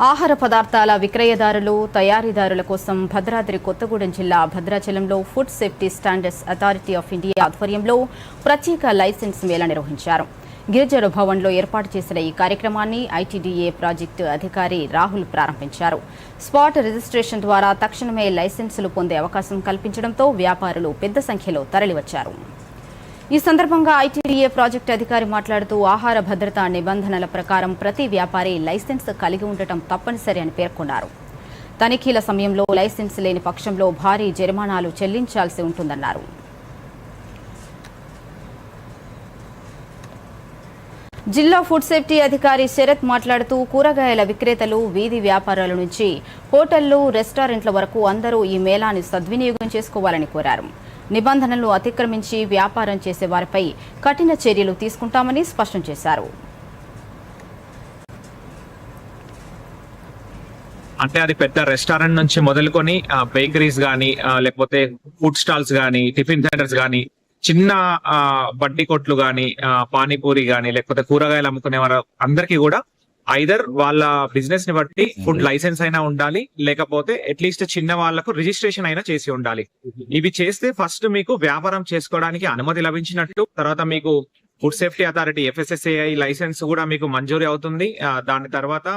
ఆహార పదార్థాల విక్రయదారులు తయారీదారుల కోసం భద్రాద్రి కొత్తగూడెం జిల్లా భద్రాచలంలో food safety standards authority of India ఆధ్వర్యంలో ప్రత్యేక లైసెన్స్ మేళ నిర్వహించారు. గిరిజన భవన్లో ఏర్పాటు చేసిన ఈ కార్యక్రమాన్ని ఐటీడీఏ ప్రాజెక్టు అధికారి రాహుల్ ప్రారంభించారు. స్పాట్ రిజిస్ట్రేషన్ ద్వారా తక్షణమే లైసెన్సులు పొందే అవకాశం కల్పించడంతో వ్యాపారులు పెద్ద సంఖ్యలో తరలివచ్చారు. ఈ సందర్భంగా ఐటీడీఏ ప్రాజెక్టు అధికారి మాట్లాడుతూ ఆహార భద్రతా నిబంధనల ప్రకారం ప్రతి వ్యాపారి లైసెన్స్ కలిగి ఉండటం తప్పనిసరి అని పేర్కొన్నారు. తనిఖీల సమయంలో లైసెన్స్ లేని పక్షంలో భారీ జరిమానాలు చెల్లించాల్సి ఉంటుందన్నారు. జిల్లా ఫుడ్ సేఫ్టీ అధికారి శరత్ మాట్లాడుతూ కూరగాయల విక్రేతలు వీధి వ్యాపారాల నుంచి హోటళ్ళు రెస్టారెంట్ల వరకు అందరూ ఈ మేళాన్ని సద్వినియోగం చేసుకోవాలని కోరారు. నిబంధనలు అతిక్రమించి వ్యాపారం చేసే వారిపై కఠిన చర్యలు తీసుకుంటామని స్పష్టం చేశారు. అంటే అది పెద్ద రెస్టారెంట్ నుంచి మొదలుకొని బేకరీస్ కానీ లేకపోతే ఫుడ్ స్టాల్స్ కానీ టిఫిన్ సెంటర్స్ కానీ చిన్న బడ్డీ కొట్లు కానీ పానీపూరి కానీ లేకపోతే కూరగాయలు అమ్ముకునే వారు అందరికీ కూడా ఐదర్ వాళ్ళ బిజినెస్ని బట్టి ఫుడ్ లైసెన్స్ అయినా ఉండాలి లేకపోతే అట్లీస్ట్ చిన్న వాళ్ళకు రిజిస్ట్రేషన్ అయినా చేసి ఉండాలి. ఇవి చేస్తే ఫస్ట్ మీకు వ్యాపారం చేసుకోవడానికి అనుమతి లభించినట్టు తర్వాత మీకు food safety authority FSSAI licence కూడా మీకు మంజూరీ అవుతుంది. దాని తర్వాత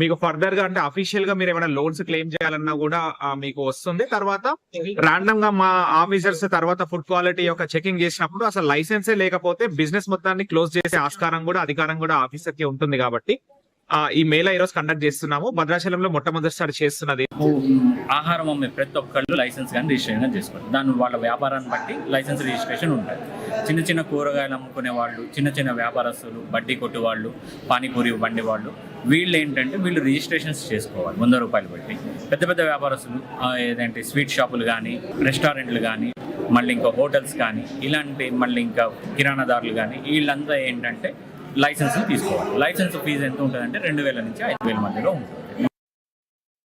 మీకు ఫర్దర్గా అంటే అఫీషియల్గా మీరు ఏమైనా లోన్స్ క్లెయిమ్ చేయాలన్నా కూడా మీకు వస్తుంది. తర్వాత రాండమ్గా మా ఆఫీసర్స్ తర్వాత ఫుడ్ క్వాలిటీ యొక్క చెకింగ్ చేసినప్పుడు అసలు లైసెన్సే లేకపోతే బిజినెస్ మొత్తాన్ని క్లోజ్ చేసే ఆస్కారం కూడా అధికారం కూడా ఆఫీసర్కి ఉంటుంది కాబట్టి ఈ మేళ ఈరోజు కండక్ట్ చేస్తున్నాము. భద్రాచలంలో మొట్టమొదటిసారి చేస్తున్నది ఆహారం అమ్మే ప్రతి ఒక్కళ్ళు లైసెన్స్ కానీ రిజిస్ట్రేషన్ కానీ చేసుకోవాలి దాని వాళ్ళ వ్యాపారాన్ని బట్టి లైసెన్స్ రిజిస్ట్రేషన్ ఉంటుంది. చిన్న చిన్న కూరగాయలు అమ్ముకునే వాళ్ళు చిన్న చిన్న వ్యాపారస్తులు బడ్డీ కొట్టు వాళ్ళు పానీపూరి బండి వాళ్ళు వీళ్ళు ఏంటంటే వీళ్ళు రిజిస్ట్రేషన్స్ చేసుకోవాలి. వంద రూపాయలు పెట్టి. పెద్ద పెద్ద వ్యాపారస్తులు ఏదంటే స్వీట్ షాపులు కానీ రెస్టారెంట్లు కానీ మళ్ళీ ఇంకా హోటల్స్ కానీ ఇలాంటి మళ్ళీ ఇంకా కిరాణాదారులు కానీ వీళ్ళంతా ఏంటంటే లైసెన్స్ తీసుకోవాలి. లైసెన్స్ ఫీజు ఎంత ఉంటుందంటే రెండు వేల నుంచి ఐదు వేల మధ్యలో ఉంటుంది.